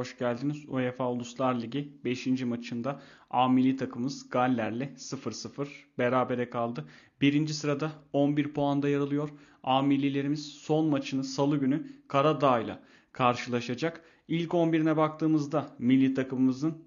hoş geldiniz. UEFA Uluslar Ligi 5. maçında A milli takımımız Galler'le 0-0 berabere kaldı. Birinci sırada 11 puanda yer alıyor. A millilerimiz son maçını salı günü Karadağ ile karşılaşacak. İlk 11'ine baktığımızda milli takımımızın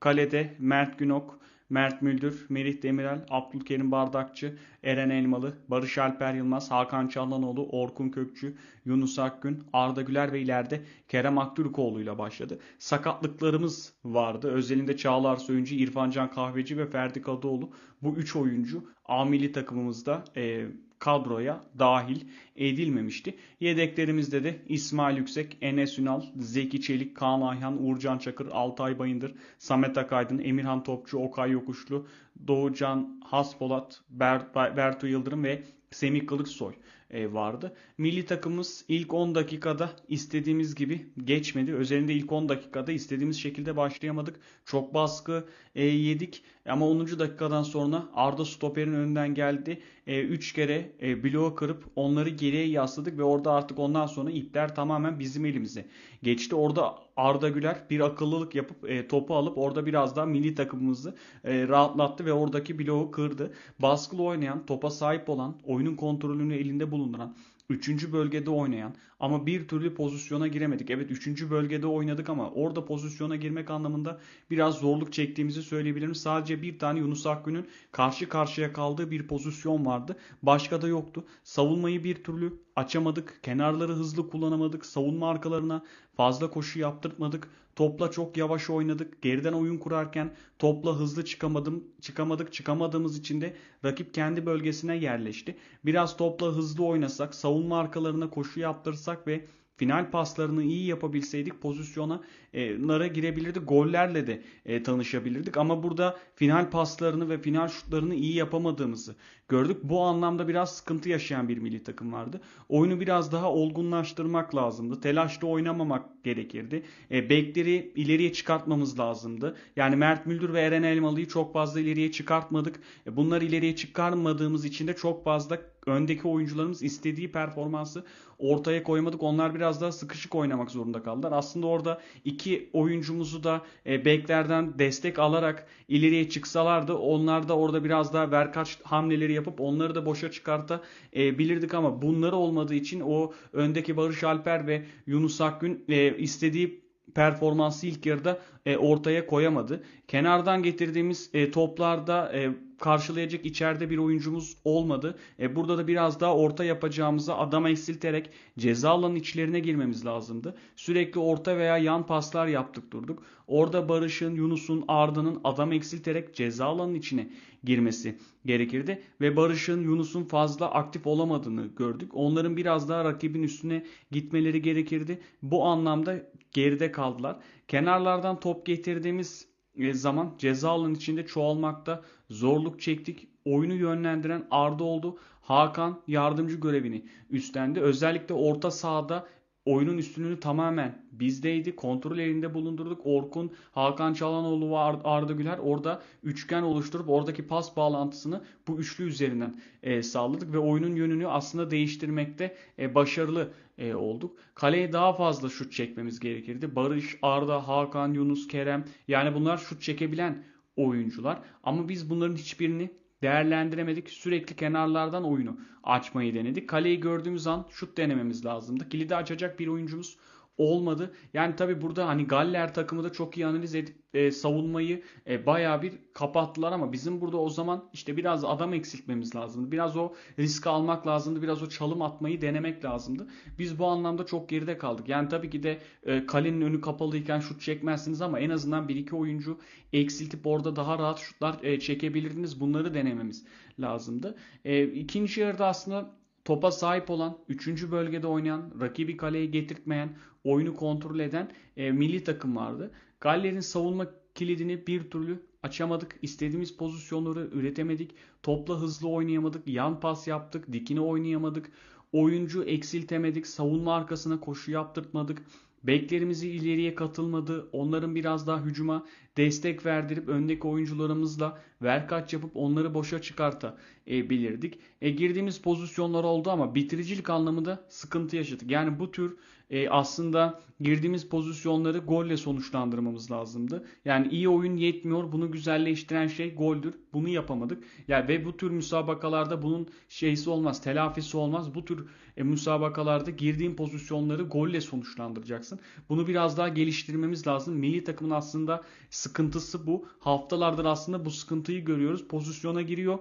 kalede Mert Günok, Mert Müldür, Merih Demirel, Abdülkerim Bardakçı, Eren Elmalı, Barış Alper Yılmaz, Hakan Çallanoğlu, Orkun Kökçü, Yunus Akgün, Arda Güler ve ileride Kerem Aktürkoğlu ile başladı. Sakatlıklarımız vardı. Özelinde Çağlar Söyüncü, İrfancan Kahveci ve Ferdi Kadıoğlu. Bu üç oyuncu A milli takımımızda e, kadroya dahil edilmemişti. Yedeklerimizde de İsmail Yüksek, Enes Ünal, Zeki Çelik, Kaan Ayhan, Uğurcan Çakır, Altay Bayındır, Samet Akaydın, Emirhan Topçu, Okay Yokuşlu, Doğucan Haspolat, Bert, Bertu Yıldırım ve Semih Kılıçsoy e, vardı. Milli takımımız ilk 10 dakikada istediğimiz gibi geçmedi. Özelinde ilk 10 dakikada istediğimiz şekilde başlayamadık. Çok baskı e, yedik ama 10. dakikadan sonra Arda stoperin önünden geldi. 3 e, kere bloğu kırıp onları geriye yasladık ve orada artık ondan sonra ipler tamamen bizim elimize geçti. Orada Arda Güler bir akıllılık yapıp e, topu alıp orada biraz daha milli takımımızı e, rahatlattı ve oradaki bloğu kırdı. Baskılı oynayan, topa sahip olan, oyunun kontrolünü elinde bulunduran, 3. bölgede oynayan ama bir türlü pozisyona giremedik. Evet 3. bölgede oynadık ama orada pozisyona girmek anlamında biraz zorluk çektiğimizi söyleyebilirim. Sadece bir tane Yunus Akgün'ün karşı karşıya kaldığı bir pozisyon vardı. Başka da yoktu. Savunmayı bir türlü açamadık. Kenarları hızlı kullanamadık. Savunma arkalarına fazla koşu yaptırtmadık. Topla çok yavaş oynadık. Geriden oyun kurarken topla hızlı çıkamadım, çıkamadık. Çıkamadığımız için de rakip kendi bölgesine yerleşti. Biraz topla hızlı oynasak, savunma arkalarına koşu yaptırsak ve final paslarını iyi yapabilseydik pozisyona e, girebilirdik. Gollerle de e, tanışabilirdik. Ama burada final paslarını ve final şutlarını iyi yapamadığımızı gördük. Bu anlamda biraz sıkıntı yaşayan bir milli takım vardı. Oyunu biraz daha olgunlaştırmak lazımdı. Telaşlı oynamamak gerekirdi. E, bekleri ileriye çıkartmamız lazımdı. Yani Mert Müldür ve Eren Elmalı'yı çok fazla ileriye çıkartmadık. E, bunları ileriye çıkarmadığımız için de çok fazla öndeki oyuncularımız istediği performansı ortaya koymadık. Onlar biraz daha sıkışık oynamak zorunda kaldılar. Aslında orada iki oyuncumuzu da e, beklerden destek alarak ileriye çıksalardı onlar da orada biraz daha verkaç hamleleri yapıp onları da boşa çıkartabilirdik ama bunları olmadığı için o öndeki Barış Alper ve Yunus Akgün e, istediği performansı ilk yarıda e, ortaya koyamadı. Kenardan getirdiğimiz e, toplarda e, karşılayacak içeride bir oyuncumuz olmadı. E, burada da biraz daha orta yapacağımıza adam eksilterek ceza alanın içlerine girmemiz lazımdı. Sürekli orta veya yan paslar yaptık durduk. Orada Barış'ın, Yunus'un, Arda'nın adam eksilterek ceza alanın içine girmesi gerekirdi. Ve Barış'ın, Yunus'un fazla aktif olamadığını gördük. Onların biraz daha rakibin üstüne gitmeleri gerekirdi. Bu anlamda geride kaldılar. Kenarlardan top getirdiğimiz e, zaman ceza alanı içinde çoğalmakta zorluk çektik. Oyunu yönlendiren Arda oldu. Hakan yardımcı görevini üstlendi. Özellikle orta sahada oyunun üstünlüğü tamamen bizdeydi. Kontrol elinde bulundurduk. Orkun, Hakan Çalanoğlu ve Arda Güler orada üçgen oluşturup oradaki pas bağlantısını bu üçlü üzerinden e, sağladık ve oyunun yönünü aslında değiştirmekte e, başarılı e, olduk. Kaleye daha fazla şut çekmemiz gerekirdi. Barış, Arda, Hakan, Yunus, Kerem yani bunlar şut çekebilen oyuncular. Ama biz bunların hiçbirini değerlendiremedik. Sürekli kenarlardan oyunu açmayı denedik. Kaleyi gördüğümüz an şut denememiz lazımdı. Kilidi açacak bir oyuncumuz olmadı. Yani tabi burada hani Galler takımı da çok iyi analiz edip e, savunmayı e, bayağı bir kapattılar ama bizim burada o zaman işte biraz adam eksiltmemiz lazımdı. Biraz o risk almak lazımdı. Biraz o çalım atmayı denemek lazımdı. Biz bu anlamda çok geride kaldık. Yani tabii ki de e, kalenin önü kapalıyken şut çekmezsiniz ama en azından bir iki oyuncu eksiltip orada daha rahat şutlar e, çekebilirdiniz. Bunları denememiz lazımdı. E, ikinci yarıda aslında topa sahip olan, 3. bölgede oynayan, rakibi kaleye getirtmeyen, oyunu kontrol eden e, milli takım vardı. Galler'in savunma kilidini bir türlü açamadık. İstediğimiz pozisyonları üretemedik. Topla hızlı oynayamadık. Yan pas yaptık. Dikine oynayamadık. Oyuncu eksiltemedik. Savunma arkasına koşu yaptırtmadık. Beklerimizi ileriye katılmadı. Onların biraz daha hücuma destek verdirip öndeki oyuncularımızla ver kaç yapıp onları boşa çıkartabilirdik. E, girdiğimiz pozisyonlar oldu ama bitiricilik anlamında sıkıntı yaşadık. Yani bu tür e, aslında girdiğimiz pozisyonları golle sonuçlandırmamız lazımdı. Yani iyi oyun yetmiyor. Bunu güzelleştiren şey goldür. Bunu yapamadık. Yani ve bu tür müsabakalarda bunun şeysi olmaz, telafisi olmaz. Bu tür e, müsabakalarda girdiğin pozisyonları golle sonuçlandıracaksın. Bunu biraz daha geliştirmemiz lazım. Milli takımın aslında sıkıntısı bu. Haftalardır aslında bu sıkıntıyı görüyoruz. Pozisyona giriyor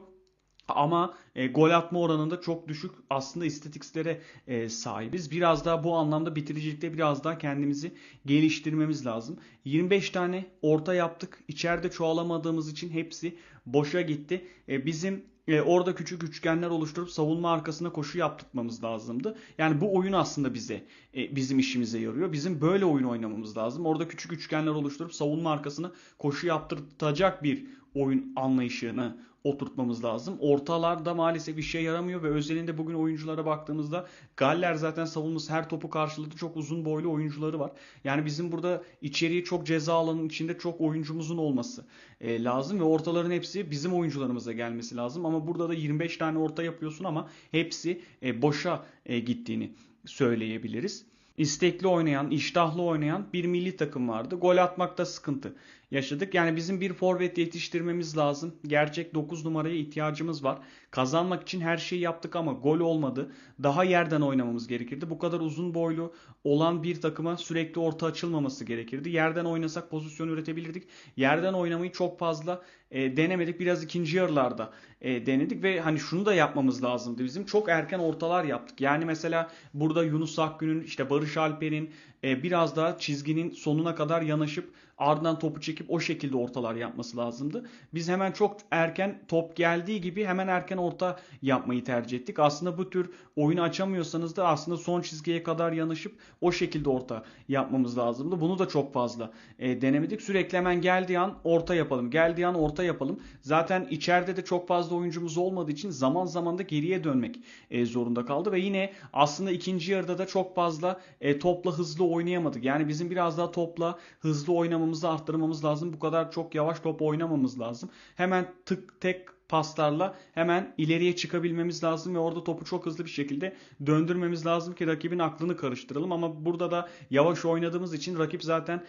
ama e, gol atma oranında çok düşük aslında istatistikslere e, sahibiz. Biraz daha bu anlamda bitiricilikte biraz daha kendimizi geliştirmemiz lazım. 25 tane orta yaptık. İçeride çoğalamadığımız için hepsi boşa gitti. E, bizim e, orada küçük üçgenler oluşturup savunma arkasına koşu yaptırmamız lazımdı. Yani bu oyun aslında bize e, bizim işimize yarıyor. Bizim böyle oyun oynamamız lazım. Orada küçük üçgenler oluşturup savunma arkasına koşu yaptırtacak bir oyun anlayışını oturtmamız lazım. Ortalarda maalesef işe yaramıyor ve özelinde bugün oyunculara baktığımızda Galler zaten savunması her topu karşıladı. Çok uzun boylu oyuncuları var. Yani bizim burada içeriye çok ceza alanının içinde çok oyuncumuzun olması e, lazım ve ortaların hepsi bizim oyuncularımıza gelmesi lazım. Ama burada da 25 tane orta yapıyorsun ama hepsi e, boşa e, gittiğini söyleyebiliriz istekli oynayan, iştahlı oynayan bir milli takım vardı. Gol atmakta sıkıntı yaşadık. Yani bizim bir forvet yetiştirmemiz lazım. Gerçek 9 numaraya ihtiyacımız var. Kazanmak için her şeyi yaptık ama gol olmadı. Daha yerden oynamamız gerekirdi. Bu kadar uzun boylu olan bir takıma sürekli orta açılmaması gerekirdi. Yerden oynasak pozisyon üretebilirdik. Yerden oynamayı çok fazla e, denemedik. Biraz ikinci yarılarda e, denedik ve hani şunu da yapmamız lazımdı bizim. Çok erken ortalar yaptık. Yani mesela burada Yunus Akgün'ün işte Barış Alper'in biraz daha çizginin sonuna kadar yanaşıp ardından topu çekip o şekilde ortalar yapması lazımdı. Biz hemen çok erken top geldiği gibi hemen erken orta yapmayı tercih ettik. Aslında bu tür oyunu açamıyorsanız da aslında son çizgiye kadar yanaşıp o şekilde orta yapmamız lazımdı. Bunu da çok fazla e, denemedik. Sürekli hemen geldiği an orta yapalım. Geldiği an orta yapalım. Zaten içeride de çok fazla oyuncumuz olmadığı için zaman zaman da geriye dönmek e, zorunda kaldı ve yine aslında ikinci yarıda da çok fazla e, topla hızlı oynayamadık. Yani bizim biraz daha topla hızlı oynamamızı arttırmamız lazım. Bu kadar çok yavaş top oynamamız lazım. Hemen tık tek paslarla hemen ileriye çıkabilmemiz lazım ve orada topu çok hızlı bir şekilde döndürmemiz lazım ki rakibin aklını karıştıralım. Ama burada da yavaş oynadığımız için rakip zaten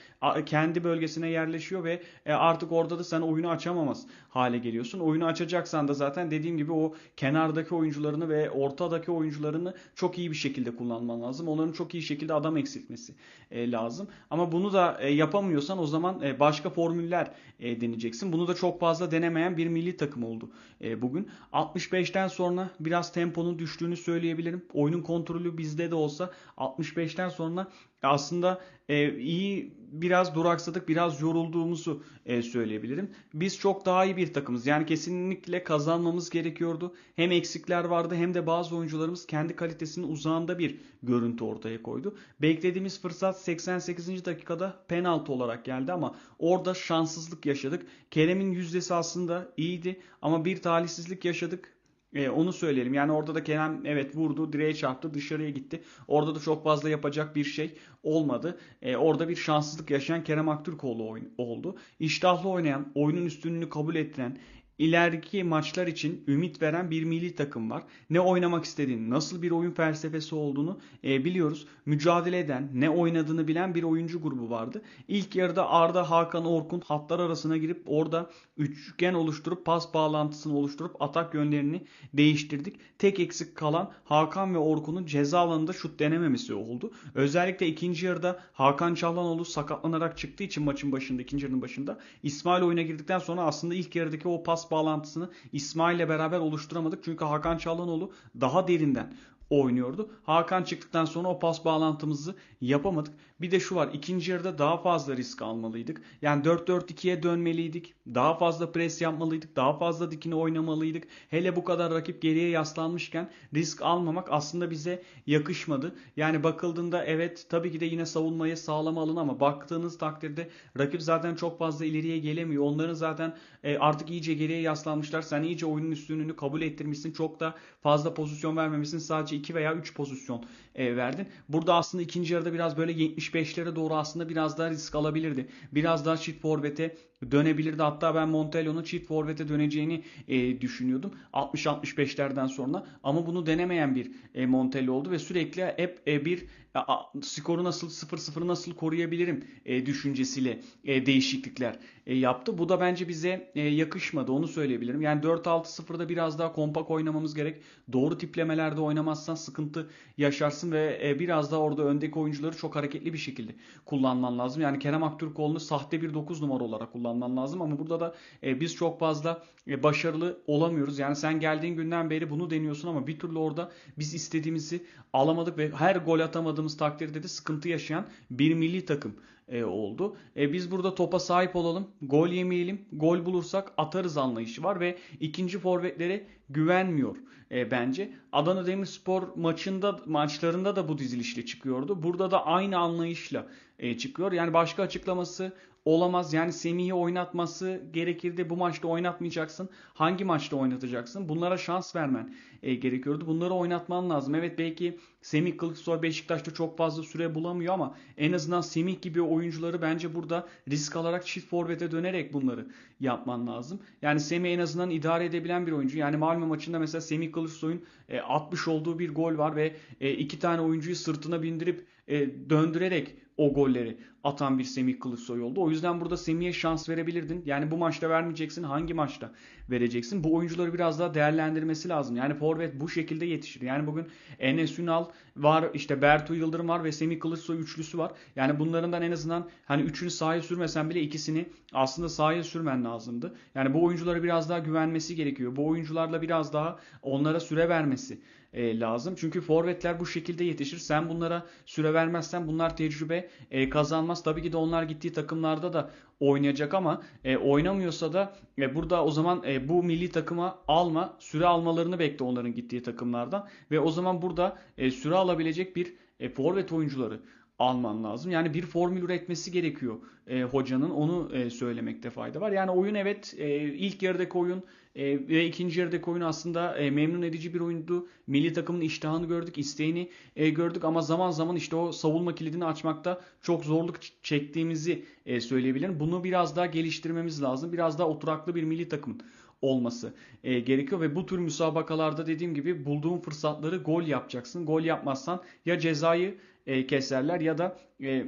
kendi bölgesine yerleşiyor ve e, artık orada da sen oyunu açamamaz hale geliyorsun. Oyunu açacaksan da zaten dediğim gibi o kenardaki oyuncularını ve ortadaki oyuncularını çok iyi bir şekilde kullanman lazım. Onların çok iyi şekilde adam eksiltmesi e, lazım. Ama bunu da e, yapamıyorsan o zaman başka formüller deneyeceksin. Bunu da çok fazla denemeyen bir milli takım oldu e, bugün. 65'ten sonra biraz temponun düştüğünü söyleyebilirim. Oyunun kontrolü bizde de olsa 65'ten sonra aslında e, iyi biraz duraksadık, biraz yorulduğumuzu e, söyleyebilirim. Biz çok daha iyi bir takımız. Yani kesinlikle kazanmamız gerekiyordu. Hem eksikler vardı hem de bazı oyuncularımız kendi kalitesinin uzağında bir görüntü ortaya koydu. Beklediğimiz fırsat 88. dakikada penaltı olarak geldi ama orada şanssızlık yaşadık. Kerem'in yüzdesi aslında iyiydi ama bir talihsizlik yaşadık. E, onu söyleyelim. Yani orada da Kerem evet vurdu, direğe çarptı, dışarıya gitti. Orada da çok fazla yapacak bir şey olmadı. E, orada bir şanssızlık yaşayan Kerem Aktürkoğlu oldu. İştahlı oynayan, oyunun üstünlüğünü kabul ettiren, ileriki maçlar için ümit veren bir milli takım var. Ne oynamak istediğini, nasıl bir oyun felsefesi olduğunu e, biliyoruz. Mücadele eden, ne oynadığını bilen bir oyuncu grubu vardı. İlk yarıda Arda, Hakan, Orkun hatlar arasına girip orada üçgen oluşturup pas bağlantısını oluşturup atak yönlerini değiştirdik. Tek eksik kalan Hakan ve Orkun'un ceza alanında şut denememesi oldu. Özellikle ikinci yarıda Hakan Çalhanoğlu sakatlanarak çıktığı için maçın başında, ikinci yarının başında İsmail oyuna girdikten sonra aslında ilk yarıdaki o pas bağlantısını İsmail ile beraber oluşturamadık. Çünkü Hakan Çalhanoğlu daha derinden oynuyordu. Hakan çıktıktan sonra o pas bağlantımızı yapamadık. Bir de şu var ikinci yarıda daha fazla risk almalıydık. Yani 4-4-2'ye dönmeliydik. Daha fazla pres yapmalıydık. Daha fazla dikine oynamalıydık. Hele bu kadar rakip geriye yaslanmışken risk almamak aslında bize yakışmadı. Yani bakıldığında evet tabii ki de yine savunmayı sağlam alın ama baktığınız takdirde rakip zaten çok fazla ileriye gelemiyor. Onların zaten e, artık iyice geriye yaslanmışlar. Sen iyice oyunun üstünlüğünü kabul ettirmişsin. Çok da fazla pozisyon vermemişsin. Sadece 2 veya 3 pozisyon e, verdin. Burada aslında ikinci yarıda biraz böyle 75'lere doğru aslında biraz daha risk alabilirdi. Biraz daha çift forvete dönebilirdi. Hatta ben Montello'nun çift forvete döneceğini e, düşünüyordum 60-65'lerden sonra. Ama bunu denemeyen bir e, Montello oldu ve sürekli hep e, bir a, skoru nasıl 0-0 nasıl koruyabilirim e, düşüncesiyle e, değişiklikler e, yaptı. Bu da bence bize e, yakışmadı onu söyleyebilirim. Yani 4-6-0'da biraz daha kompak oynamamız gerek. Doğru tiplemelerde oynamazsan sıkıntı yaşarsın ve e, biraz daha orada öndeki oyuncuları çok hareketli bir şekilde kullanman lazım. Yani Kerem Aktürkoğlu'nu sahte bir 9 numara olarak kullanman lazım ama burada da e, biz çok fazla e, başarılı olamıyoruz. Yani sen geldiğin günden beri bunu deniyorsun ama bir türlü orada biz istediğimizi alamadık ve her gol atamadığımız takdirde de sıkıntı yaşayan bir milli takım e, oldu. E, biz burada topa sahip olalım, gol yemeyelim, gol bulursak atarız anlayışı var ve ikinci forvetlere güvenmiyor e, bence. Adana Demirspor maçında maçlarında da bu dizilişle çıkıyordu. Burada da aynı anlayışla e, çıkıyor. Yani başka açıklaması olamaz. Yani Semih'i oynatması gerekirdi. Bu maçta oynatmayacaksın. Hangi maçta oynatacaksın? Bunlara şans vermen e, gerekiyordu. Bunları oynatman lazım. Evet belki Semih Kılıçsoy Beşiktaş'ta çok fazla süre bulamıyor ama en azından Semih gibi oyuncuları bence burada risk alarak çift forvete dönerek bunları yapman lazım. Yani Semih en azından idare edebilen bir oyuncu. Yani Malmö maçında mesela Semih Kılıçsoy'un e, 60 olduğu bir gol var ve e, iki tane oyuncuyu sırtına bindirip e, döndürerek o golleri atan bir Semih Kılıçsoy oldu. O yüzden burada Semih'e şans verebilirdin. Yani bu maçta vermeyeceksin. Hangi maçta vereceksin? Bu oyuncuları biraz daha değerlendirmesi lazım. Yani forvet bu şekilde yetişir. Yani bugün Enes Ünal var, işte Bertu Yıldırım var ve Semih Kılıçsoy üçlüsü var. Yani bunlarından en azından hani üçünü sahaya sürmesen bile ikisini aslında sahaya sürmen lazımdı. Yani bu oyunculara biraz daha güvenmesi gerekiyor. Bu oyuncularla biraz daha onlara süre vermesi e, lazım. Çünkü forvetler bu şekilde yetişir. Sen bunlara süre vermezsen bunlar tecrübe e, kazanmaz. Tabii ki de onlar gittiği takımlarda da oynayacak ama e, oynamıyorsa da e, burada o zaman e, bu milli takıma alma, süre almalarını bekle onların gittiği takımlardan ve o zaman burada e, süre alabilecek bir e, forvet oyuncuları alman lazım. Yani bir formül üretmesi gerekiyor e, hocanın. Onu e, söylemekte fayda var. Yani oyun evet e, ilk yarıdaki oyun e, ve ikinci yarıdaki oyun aslında e, memnun edici bir oyundu. Milli takımın iştahını gördük, isteğini e, gördük ama zaman zaman işte o savunma kilidini açmakta çok zorluk çektiğimizi e, söyleyebilirim. Bunu biraz daha geliştirmemiz lazım. Biraz daha oturaklı bir milli takımın olması e, gerekiyor ve bu tür müsabakalarda dediğim gibi bulduğun fırsatları gol yapacaksın. Gol yapmazsan ya cezayı e, keserler ya da e,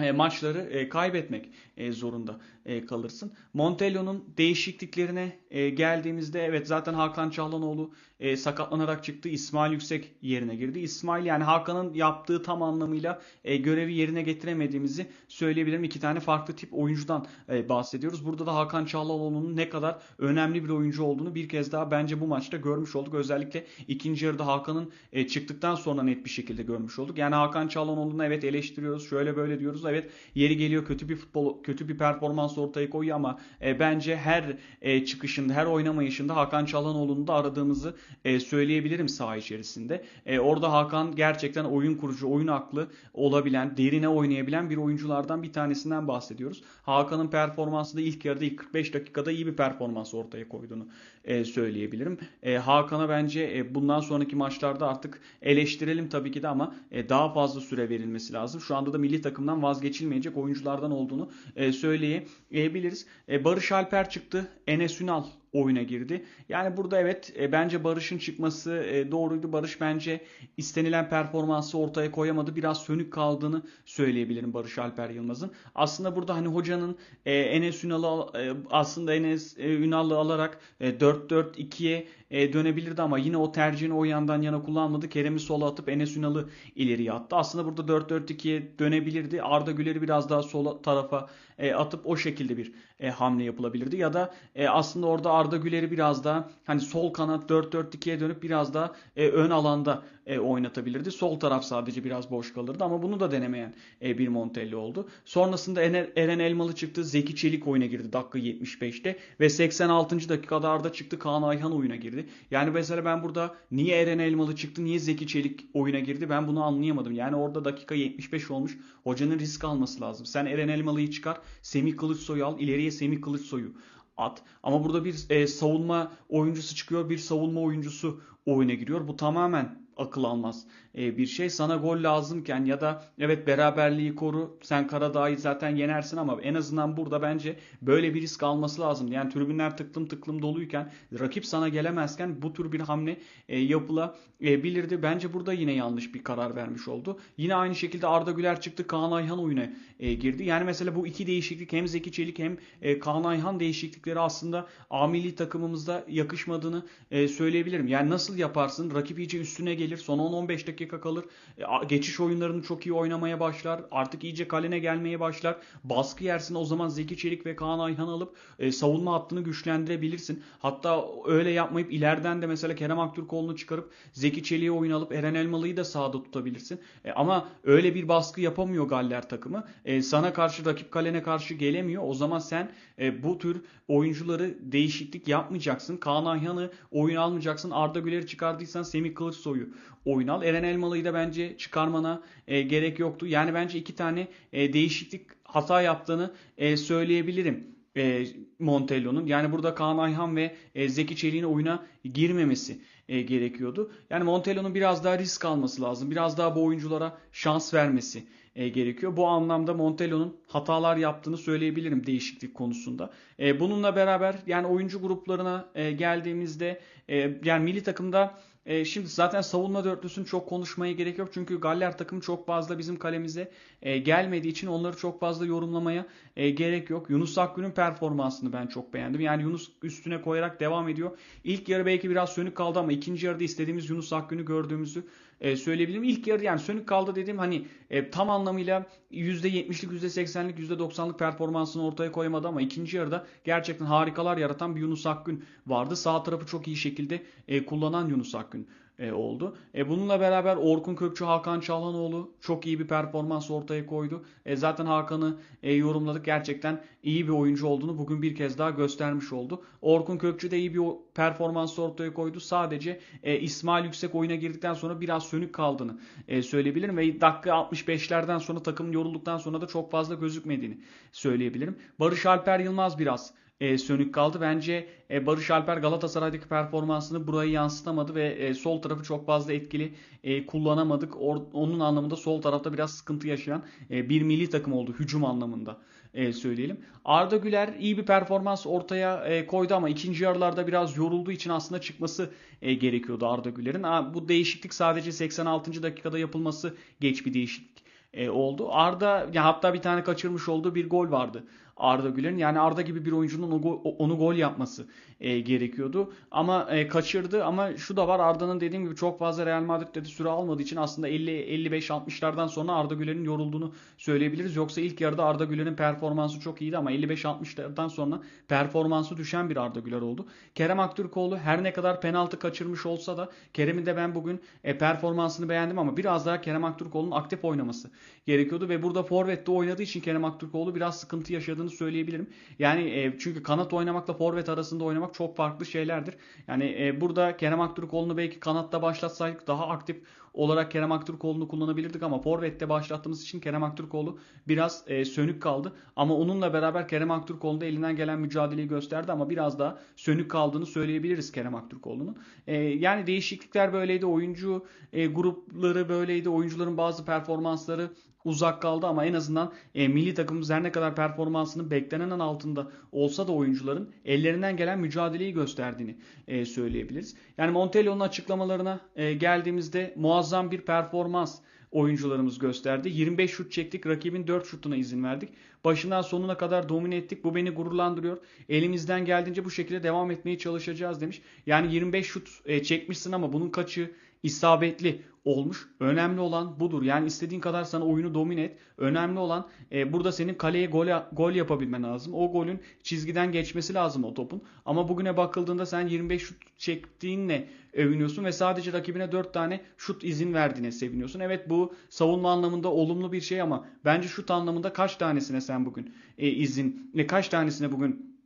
e, maçları e, kaybetmek e, zorunda kalırsın. Montello'nun değişikliklerine geldiğimizde evet zaten Hakan Çağlanoğlu sakatlanarak çıktı. İsmail Yüksek yerine girdi. İsmail yani Hakan'ın yaptığı tam anlamıyla görevi yerine getiremediğimizi söyleyebilirim. İki tane farklı tip oyuncudan bahsediyoruz. Burada da Hakan Çağlanoğlu'nun ne kadar önemli bir oyuncu olduğunu bir kez daha bence bu maçta görmüş olduk. Özellikle ikinci yarıda Hakan'ın çıktıktan sonra net bir şekilde görmüş olduk. Yani Hakan Çağlanoğlu'nu evet eleştiriyoruz. Şöyle böyle diyoruz. Evet yeri geliyor kötü bir futbol kötü bir performans ortaya koyuyor ama e, bence her e, çıkışında, her oynamayışında Hakan Çalhanoğlu'nu da aradığımızı e, söyleyebilirim saha içerisinde. E, orada Hakan gerçekten oyun kurucu, oyun aklı olabilen, derine oynayabilen bir oyunculardan bir tanesinden bahsediyoruz. Hakan'ın performansı da ilk yarıda ilk 45 dakikada iyi bir performans ortaya koyduğunu e, söyleyebilirim. E, Hakan'a bence e, bundan sonraki maçlarda artık eleştirelim tabii ki de ama daha fazla süre verilmesi lazım. Şu anda da milli takımdan vazgeçilmeyecek oyunculardan olduğunu söyleyebiliriz. Barış Alper çıktı. Enes Ünal oyuna girdi. Yani burada evet e, bence Barış'ın çıkması e, doğruydu. Barış bence istenilen performansı ortaya koyamadı. Biraz sönük kaldığını söyleyebilirim Barış Alper Yılmaz'ın. Aslında burada hani hocanın e, Enes Ünal'ı e, aslında Enes e, Ünal'ı alarak e, 4-4-2'ye e, dönebilirdi ama yine o tercihini o yandan yana kullanmadı. Kerem'i sola atıp Enes Ünal'ı ileriye attı. Aslında burada 4-4-2'ye dönebilirdi. Arda Güler'i biraz daha sola tarafa e, atıp o şekilde bir e, hamle yapılabilirdi. Ya da e, aslında orada Arda Güler'i biraz daha hani sol kanat 4-4-2'ye dönüp biraz daha e, ön alanda e, oynatabilirdi. Sol taraf sadece biraz boş kalırdı ama bunu da denemeyen e, bir Montelli oldu. Sonrasında Eren Elmalı çıktı. Zeki Çelik oyuna girdi dakika 75'te ve 86. dakikada Arda çıktı. Kaan Ayhan oyuna girdi. Yani mesela ben burada niye Eren Elmalı çıktı, niye Zeki Çelik oyuna girdi ben bunu anlayamadım. Yani orada dakika 75 olmuş. Hocanın risk alması lazım. Sen Eren Elmalı'yı çıkar, Semih Kılıçsoy'u al, ileriye Semih Kılıçsoy'u at. Ama burada bir e, savunma oyuncusu çıkıyor, bir savunma oyuncusu oyuna giriyor. Bu tamamen akıl almaz e, bir şey. Sana gol lazımken ya da evet beraberliği koru. Sen Karadağ'ı zaten yenersin ama en azından burada bence böyle bir risk alması lazım. Yani tribünler tıklım tıklım doluyken rakip sana gelemezken bu tür bir hamle e, yapılabilirdi. Bence burada yine yanlış bir karar vermiş oldu. Yine aynı şekilde Arda Güler çıktı. Kaan Ayhan oyuna e, girdi. Yani mesela bu iki değişiklik hem Zeki Çelik hem e, Kaan Ayhan değişiklikleri aslında A milli takımımızda yakışmadığını e, söyleyebilirim. Yani nasıl yaparsın? Rakip iyice üstüne gelir. Son 10-15 dakika kalır. E, geçiş oyunlarını çok iyi oynamaya başlar. Artık iyice kalene gelmeye başlar. Baskı yersin. O zaman Zeki Çelik ve Kaan Ayhan alıp e, savunma hattını güçlendirebilirsin. Hatta öyle yapmayıp ileriden de mesela Kerem Aktürkoğlu'nu çıkarıp Zeki Çelik'i oyun alıp Eren Elmalı'yı da sağda tutabilirsin. E, ama öyle bir baskı yapamıyor Galler takımı. E, sana karşı rakip kalene karşı gelemiyor. O zaman sen e, bu tür oyuncuları değişiklik yapmayacaksın. Kaan Ayhan'ı oyun almayacaksın. Arda Güler'i çıkardıysan Semih Kılıçsoy'u oyun al. Eren Elmalı'yı da bence çıkarmana e, gerek yoktu. Yani bence iki tane e, değişiklik hata yaptığını e, söyleyebilirim e, Montello'nun. Yani burada Kaan Ayhan ve e, Zeki Çelik'in oyuna girmemesi e, gerekiyordu. Yani Montello'nun biraz daha risk alması lazım. Biraz daha bu oyunculara şans vermesi e, gerekiyor. Bu anlamda Montello'nun hatalar yaptığını söyleyebilirim değişiklik konusunda. E, bununla beraber yani oyuncu gruplarına e, geldiğimizde e, yani milli takımda e, şimdi zaten savunma dörtlüsünü çok konuşmaya gerek yok. Çünkü Galler takım çok fazla bizim kalemize e, gelmediği için onları çok fazla yorumlamaya e, gerek yok. Yunus Akgün'ün performansını ben çok beğendim. Yani Yunus üstüne koyarak devam ediyor. İlk yarı belki biraz sönük kaldı ama ikinci yarıda istediğimiz Yunus Akgün'ü gördüğümüzü e, söyleyebilirim. İlk yarı yani sönük kaldı dediğim hani e, tam anlamıyla %70'lik, %80'lik, %90'lık performansını ortaya koyamadı ama ikinci yarıda gerçekten harikalar yaratan bir Yunus Akgün vardı. Sağ tarafı çok iyi şekilde e, kullanan Yunus Akgün e, oldu. E, bununla beraber Orkun Kökçü, Hakan Çalhanoğlu çok iyi bir performans ortaya koydu. E, zaten Hakan'ı e, yorumladık. Gerçekten iyi bir oyuncu olduğunu bugün bir kez daha göstermiş oldu. Orkun Kökçü de iyi bir performans ortaya koydu. Sadece e, İsmail Yüksek oyuna girdikten sonra biraz sönük kaldığını e, söyleyebilirim. Ve dakika 65'lerden sonra takım yorulduktan sonra da çok fazla gözükmediğini söyleyebilirim. Barış Alper Yılmaz biraz e, sönük kaldı. Bence e, Barış Alper Galatasaray'daki performansını burayı yansıtamadı ve e, sol tarafı çok fazla etkili e, kullanamadık. Or, onun anlamında sol tarafta biraz sıkıntı yaşayan e, bir milli takım oldu hücum anlamında e, söyleyelim. Arda Güler iyi bir performans ortaya e, koydu ama ikinci yarılarda biraz yorulduğu için aslında çıkması e, gerekiyordu Arda Güler'in. Bu değişiklik sadece 86. dakikada yapılması geç bir değişiklik e, oldu. Arda ya hatta bir tane kaçırmış olduğu bir gol vardı. Arda Güler'in. Yani Arda gibi bir oyuncunun onu, onu gol yapması e, gerekiyordu. Ama e, kaçırdı ama şu da var Arda'nın dediğim gibi çok fazla Real Madrid'de de süre almadığı için aslında 50-55-60'lardan sonra Arda Güler'in yorulduğunu söyleyebiliriz. Yoksa ilk yarıda Arda Güler'in performansı çok iyiydi ama 55-60'lardan sonra performansı düşen bir Arda Güler oldu. Kerem Aktürkoğlu her ne kadar penaltı kaçırmış olsa da Kerem'in de ben bugün e, performansını beğendim ama biraz daha Kerem Aktürkoğlu'nun aktif oynaması gerekiyordu ve burada forvette oynadığı için Kerem Aktürkoğlu biraz sıkıntı yaşadığını söyleyebilirim. Yani e, çünkü kanat oynamakla forvet arasında oynamak çok farklı şeylerdir. Yani e, burada Kerem Aktürkoğlu'nu belki kanatta başlatsaydık daha aktif olarak Kerem Aktürkoğlu'nu kullanabilirdik ama forvette başlattığımız için Kerem Aktürkoğlu biraz e, sönük kaldı. Ama onunla beraber Kerem Aktürkoğlu da elinden gelen mücadeleyi gösterdi ama biraz daha sönük kaldığını söyleyebiliriz Kerem Aktürkoğlu'nun. E, yani değişiklikler böyleydi. Oyuncu e, grupları böyleydi. Oyuncuların bazı performansları uzak kaldı ama en azından e, milli takımımız her ne kadar performansının beklenenin altında olsa da oyuncuların ellerinden gelen mücadeleyi gösterdiğini e, söyleyebiliriz. Yani Montello'nun açıklamalarına e, geldiğimizde muazzam bir performans oyuncularımız gösterdi. 25 şut çektik. Rakibin 4 şutuna izin verdik. Başından sonuna kadar domine ettik. Bu beni gururlandırıyor. Elimizden geldiğince bu şekilde devam etmeye çalışacağız demiş. Yani 25 şut e, çekmişsin ama bunun kaçı isabetli olmuş. Önemli olan budur. Yani istediğin kadar sana oyunu domine et. Önemli olan e, burada senin kaleye gol, gol yapabilmen lazım. O golün çizgiden geçmesi lazım o topun. Ama bugüne bakıldığında sen 25 şut çektiğinle övünüyorsun ve sadece rakibine 4 tane şut izin verdiğine seviniyorsun. Evet bu savunma anlamında olumlu bir şey ama bence şut anlamında kaç tanesine sen bugün e, izin, ne kaç tanesine bugün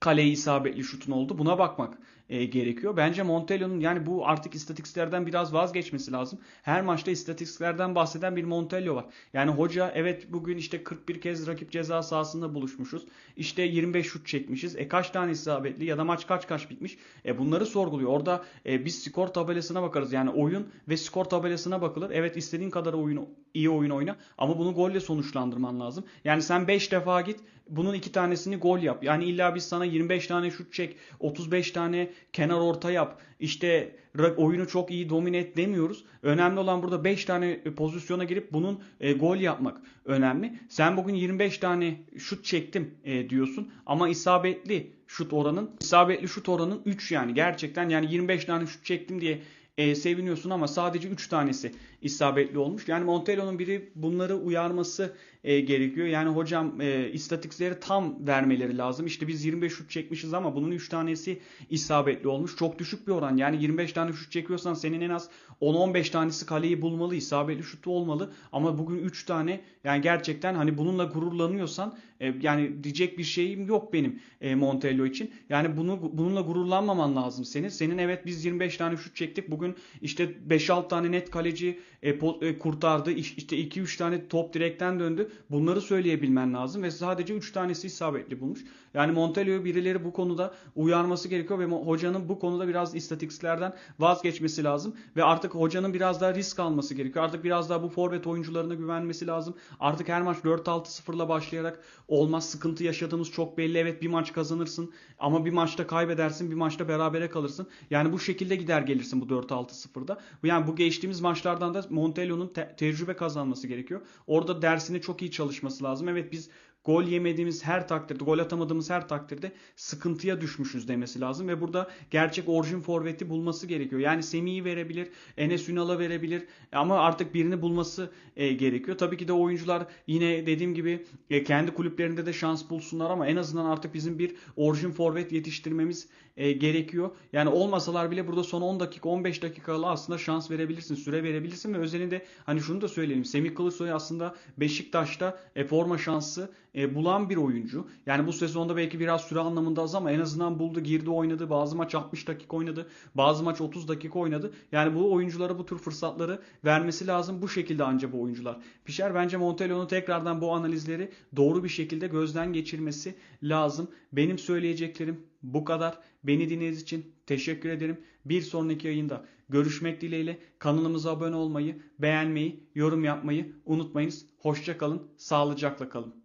kaleye isabetli şutun oldu buna bakmak e, gerekiyor. Bence Montello'nun yani bu artık istatistiklerden biraz vazgeçmesi lazım. Her maçta istatistiklerden bahseden bir Montello var. Yani hoca evet bugün işte 41 kez rakip ceza sahasında buluşmuşuz. İşte 25 şut çekmişiz. E kaç tane isabetli ya da maç kaç kaç bitmiş? E bunları sorguluyor. Orada e, biz skor tabelasına bakarız. Yani oyun ve skor tabelasına bakılır. Evet istediğin kadar oyun iyi oyun oyna ama bunu golle sonuçlandırman lazım. Yani sen 5 defa git bunun 2 tanesini gol yap. Yani illa biz sana 25 tane şut çek, 35 tane kenar orta yap. İşte oyunu çok iyi domine et demiyoruz. Önemli olan burada 5 tane pozisyona girip bunun e, gol yapmak önemli. Sen bugün 25 tane şut çektim e, diyorsun ama isabetli şut oranın isabetli şut oranın 3 yani gerçekten yani 25 tane şut çektim diye e, seviniyorsun ama sadece 3 tanesi isabetli olmuş. Yani Montello'nun biri bunları uyarması e, gerekiyor. Yani hocam e, istatistikleri tam vermeleri lazım. İşte biz 25 şut çekmişiz ama bunun 3 tanesi isabetli olmuş. Çok düşük bir oran. Yani 25 tane şut çekiyorsan senin en az 10-15 tanesi kaleyi bulmalı. isabetli şutu olmalı. Ama bugün 3 tane yani gerçekten hani bununla gururlanıyorsan e, yani diyecek bir şeyim yok benim e, Montello için. Yani bunu bununla gururlanmaman lazım senin. Senin evet biz 25 tane şut çektik. Bugün işte 5-6 tane net kaleci e, e, kurtardı. İşte 2-3 tane top direkten döndü. Bunları söyleyebilmen lazım ve sadece 3 tanesi isabetli bulmuş. Yani Montello'yu birileri bu konuda uyarması gerekiyor ve hocanın bu konuda biraz istatistiklerden vazgeçmesi lazım ve artık hocanın biraz daha risk alması gerekiyor. Artık biraz daha bu forvet oyuncularına güvenmesi lazım. Artık her maç 4-6-0'la başlayarak olmaz sıkıntı yaşadığımız çok belli. Evet bir maç kazanırsın ama bir maçta kaybedersin, bir maçta berabere kalırsın. Yani bu şekilde gider gelirsin bu 4-6-0'da. Yani bu geçtiğimiz maçlardan da Montello'nun te- tecrübe kazanması gerekiyor. Orada dersini çok iyi çalışması lazım. Evet biz gol yemediğimiz her takdirde, gol atamadığımız her takdirde sıkıntıya düşmüşüz demesi lazım ve burada gerçek orijin forveti bulması gerekiyor. Yani Semih'i verebilir, Enes Ünal'a verebilir ama artık birini bulması e, gerekiyor. Tabii ki de oyuncular yine dediğim gibi e, kendi kulüplerinde de şans bulsunlar ama en azından artık bizim bir orijin forvet yetiştirmemiz e, gerekiyor. Yani olmasalar bile burada son 10 dakika 15 dakikalı aslında şans verebilirsin, süre verebilirsin ve özelinde hani şunu da söyleyelim. Semih Kılıçsoy aslında Beşiktaş'ta e, forma şansı e, bulan bir oyuncu. Yani bu sezonda belki biraz süre anlamında az ama en azından buldu, girdi, oynadı. Bazı maç 60 dakika oynadı. Bazı maç 30 dakika oynadı. Yani bu oyunculara bu tür fırsatları vermesi lazım. Bu şekilde ancak bu oyuncular pişer. Bence Montello'nun tekrardan bu analizleri doğru bir şekilde gözden geçirmesi lazım. Benim söyleyeceklerim bu kadar. Beni dinlediğiniz için teşekkür ederim. Bir sonraki yayında görüşmek dileğiyle kanalımıza abone olmayı, beğenmeyi, yorum yapmayı unutmayınız. Hoşça kalın, sağlıcakla kalın.